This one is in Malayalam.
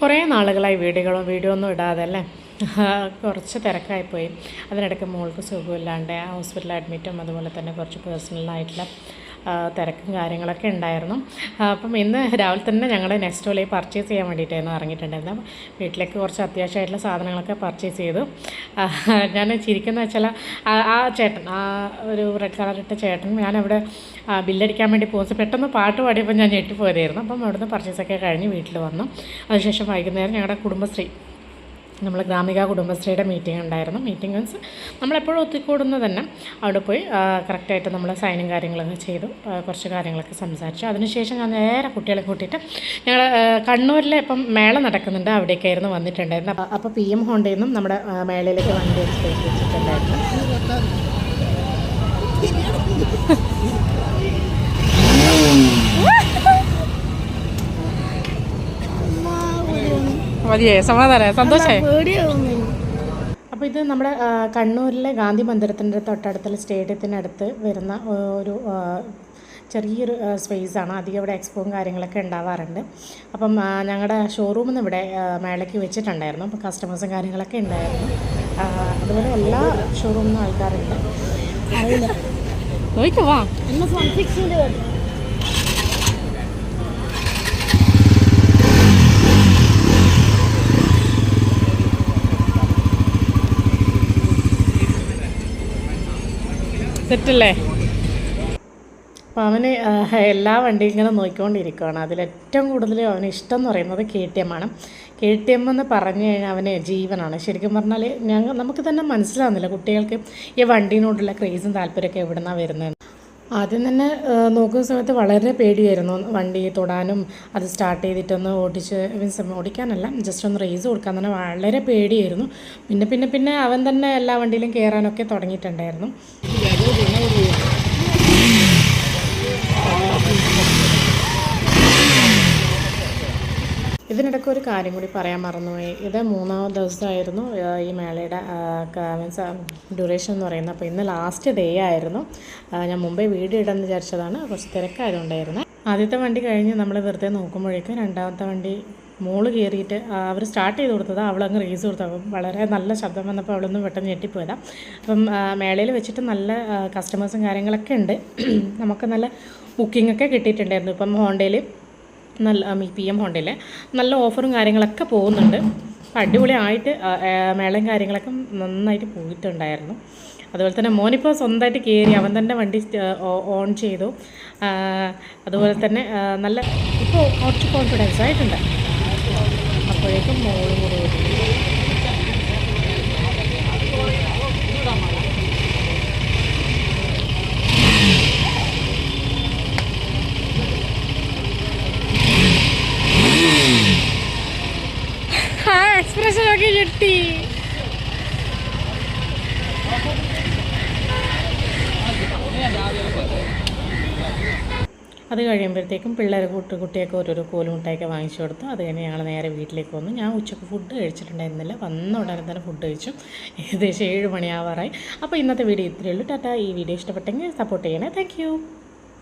കുറേ നാളുകളായി വീഡിയോകളോ വീഡിയോ ഒന്നും ഇടാതെ അല്ലേ? കുറച്ച് തിരക്കായിപ്പോയി. അതിനിടയ്ക്ക് മോൾക്ക് സുഖമില്ലാണ്ട് ഹോസ്പിറ്റലിൽ അഡ്മിറ്റും അതുപോലെ തന്നെ കുറച്ച് പേഴ്സണലായിട്ടുള്ള തിരക്കും കാര്യങ്ങളൊക്കെ ഉണ്ടായിരുന്നു. അപ്പം ഇന്ന് രാവിലെ തന്നെ ഞങ്ങൾ നെക്സ്റ്റോയിൽ പർച്ചേസ് ചെയ്യാൻ വേണ്ടിയിട്ടായിരുന്നു ഇറങ്ങിയിട്ടുണ്ടായിരുന്നത്. വീട്ടിലേക്ക് കുറച്ച് അത്യാവശ്യമായിട്ടുള്ള സാധനങ്ങളൊക്കെ പർച്ചേസ് ചെയ്തു. ഞാൻ ചിരിക്കുന്ന വെച്ചാൽ ആ ചേട്ടൻ ആ ഒരു റെഡ് കളർ ഇട്ട ചേട്ടൻ ഞാനവിടെ ബില്ലടിക്കാൻ വേണ്ടി പോകുന്നത് പെട്ടെന്ന് പാട്ട് പാടിയപ്പോൾ ഞാൻ ഞെട്ടിപ്പോയതായിരുന്നു. അപ്പം അവിടുന്ന് പർച്ചേസൊക്കെ കഴിഞ്ഞ് വീട്ടിൽ വന്നു. അതിനുശേഷം വൈകുന്നേരം ഞങ്ങളുടെ കുടുംബശ്രീ നമ്മൾ ഗ്രാമിക കുടുംബശ്രീയുടെ മീറ്റിംഗ് ഉണ്ടായിരുന്നു. മീറ്റിംഗ് മീൻസ് നമ്മളെപ്പോഴും ഒത്തുകൂടുന്നത് തന്നെ അവിടെ പോയി കറക്റ്റായിട്ട് നമ്മൾ സൈനും കാര്യങ്ങളൊക്കെ ചെയ്തു കുറച്ച് കാര്യങ്ങളൊക്കെ സംസാരിച്ചു. അതിനുശേഷം ഞാൻ നേരെ കുട്ടികളെ കൂട്ടിയിട്ട് ഞങ്ങൾ കണ്ണൂരിലെ ഇപ്പം മേള നടക്കുന്നുണ്ട്. അവിടേക്കായിരുന്നു വന്നിട്ടുണ്ടായിരുന്നു അപ്പോൾ അപ്പോൾ പി എം ഹോണ്ടയിൽ നിന്നും നമ്മുടെ മേളയിലേക്ക് വണ്ടി വെച്ചിട്ടുണ്ടായിരുന്നു. മതിയേ സമാധാനം സന്തോഷമായി അപ്പോൾ ഇത് നമ്മുടെ കണ്ണൂരിലെ ഗാന്ധി മന്ദിരത്തിന്റെ തൊട്ടടുത്തുള്ള സ്റ്റേഡിയത്തിനടുത്ത് വരുന്ന ഒരു ചെറിയൊരു സ്പേസാണ് അധികം ഇവിടെ എക്സ്പോയും കാര്യങ്ങളൊക്കെ ഉണ്ടാവാറുണ്ട്. അപ്പം ഞങ്ങളുടെ ഷോറൂമിൽ നിന്ന് ഇവിടെ മേളയ്ക്ക് വെച്ചിട്ടുണ്ടായിരുന്നു. അപ്പം കസ്റ്റമേഴ്സും കാര്യങ്ങളൊക്കെ ഉണ്ടായിരുന്നു. അതുപോലെ എല്ലാ ഷോറൂമിൽ നിന്നും ആൾക്കാരുണ്ട്. അറിയില്ല നോക്കിക്കോ സെറ്റല്ലേ അപ്പോൾ അവന് എല്ലാ വണ്ടിയും ഇങ്ങനെ നോക്കിക്കൊണ്ടിരിക്കുകയാണ് അതിലേറ്റവും കൂടുതൽ അവന് ഇഷ്ടം എന്ന് പറയുന്നത് കെ ടി എം ആണ്. കെ ടി എം എന്ന് പറഞ്ഞു കഴിഞ്ഞാൽ അവന് ജീവനാണ്. ശരിക്കും പറഞ്ഞാൽ ഞങ്ങൾ നമുക്ക് തന്നെ മനസ്സിലാവുന്നില്ല കുട്ടികൾക്ക് ഈ വണ്ടീനോടുള്ള ക്രേസും താല്പര്യമൊക്കെ എവിടെ നിന്നാണ് വരുന്നത് ആദ്യം തന്നെ നോക്കുന്ന സമയത്ത് വളരെ പേടിയായിരുന്നു. വണ്ടി തൊടാനും അത് സ്റ്റാർട്ട് ചെയ്തിട്ടൊന്ന് ഓടിച്ച് മീൻസ് ഓടിക്കാനല്ല ജസ്റ്റ് ഒന്ന് റേസ് കൊടുക്കാൻ തന്നെ വളരെ പേടിയായിരുന്നു. പിന്നെ പിന്നെ പിന്നെ അവൻ തന്നെ എല്ലാ വണ്ടിയിലും കയറാനൊക്കെ തുടങ്ങിയിട്ടുണ്ടായിരുന്നു. ഇതിനിടയ്ക്ക് ഒരു കാര്യം കൂടി പറയാൻ മറന്നുപോയി. ഇത് മൂന്നാമത്തെ ദിവസമായിരുന്നു ഈ മേളയുടെ മീൻസ് ഡ്യൂറേഷൻ എന്ന് പറയുന്നത്. അപ്പോൾ ഇന്ന് ലാസ്റ്റ് ഡേ ആയിരുന്നു. ഞാൻ മുമ്പേ വീഡിയോ ഇടാമെന്ന് വിചാരിച്ചതാണ്. കുറച്ച് തിരക്കായതുകൊണ്ടായിരുന്നു. ആദ്യത്തെ വണ്ടി കഴിഞ്ഞ് നമ്മൾ വെറുതെ നോക്കുമ്പോഴേക്കും രണ്ടാമത്തെ വണ്ടി മോൾ കയറിയിട്ട് അവർ സ്റ്റാർട്ട് ചെയ്ത് കൊടുത്തത് അവളങ്ങ് റേസ് കൊടുത്തു. അപ്പം വളരെ നല്ല ശബ്ദം വന്നപ്പോൾ അവളൊന്ന് പെട്ടെന്ന് ഞെട്ടിപ്പോയതാണ് അപ്പം മേളയിൽ വെച്ചിട്ട് നല്ല കസ്റ്റമേഴ്സും കാര്യങ്ങളൊക്കെ ഉണ്ട്. നമുക്ക് നല്ല ബുക്കിംഗ് ഒക്കെ കിട്ടിയിട്ടുണ്ടായിരുന്നു. ഇപ്പം ഹോണ്ടയിൽ നല്ല പി എം ഹോണ്ടയിൽ നല്ല ഓഫറും കാര്യങ്ങളൊക്കെ പോകുന്നുണ്ട്. അപ്പോൾ അടിപൊളിയായിട്ട് മേളയും കാര്യങ്ങളൊക്കെ നന്നായിട്ട് പോയിട്ടുണ്ടായിരുന്നു. അതുപോലെ തന്നെ മോനിപ്പോൾ സ്വന്തമായിട്ട് കയറി അവൻ തന്നെ വണ്ടി ഓൺ ചെയ്തു. അതുപോലെ തന്നെ നല്ല ഇപ്പോൾ കുറച്ച് കോൺഫിഡൻസ് ആയിട്ടുണ്ട്. അപ്പോഴേക്കും മോളും കൂടി വരും. ആ ഒക്കെ ഞെട്ടി അത് കഴിയുമ്പോഴത്തേക്കും പിള്ളേർ കൂട്ട് കുട്ടിയൊക്കെ ഓരോരോ കോലും മുട്ടായൊക്കെ വാങ്ങിച്ചു കൊടുത്തു. അത് കഴിഞ്ഞ് ഞങ്ങൾ നേരെ വീട്ടിലേക്ക് വന്നു. ഞാൻ ഉച്ചയ്ക്ക് ഫുഡ് കഴിച്ചിട്ടുണ്ടായിരുന്നില്ല. വന്ന ഉടനെ തന്നെ ഫുഡ് കഴിച്ചു. ഏകദേശം ഏഴ് മണിയാവാറായി. അപ്പോൾ ഇന്നത്തെ വീഡിയോ ഇത്രയേ ഉള്ളൂ. ടാറ്റ. ഈ വീഡിയോ ഇഷ്ടപ്പെട്ടെങ്കിൽ സപ്പോർട്ട് ചെയ്യണേ. താങ്ക്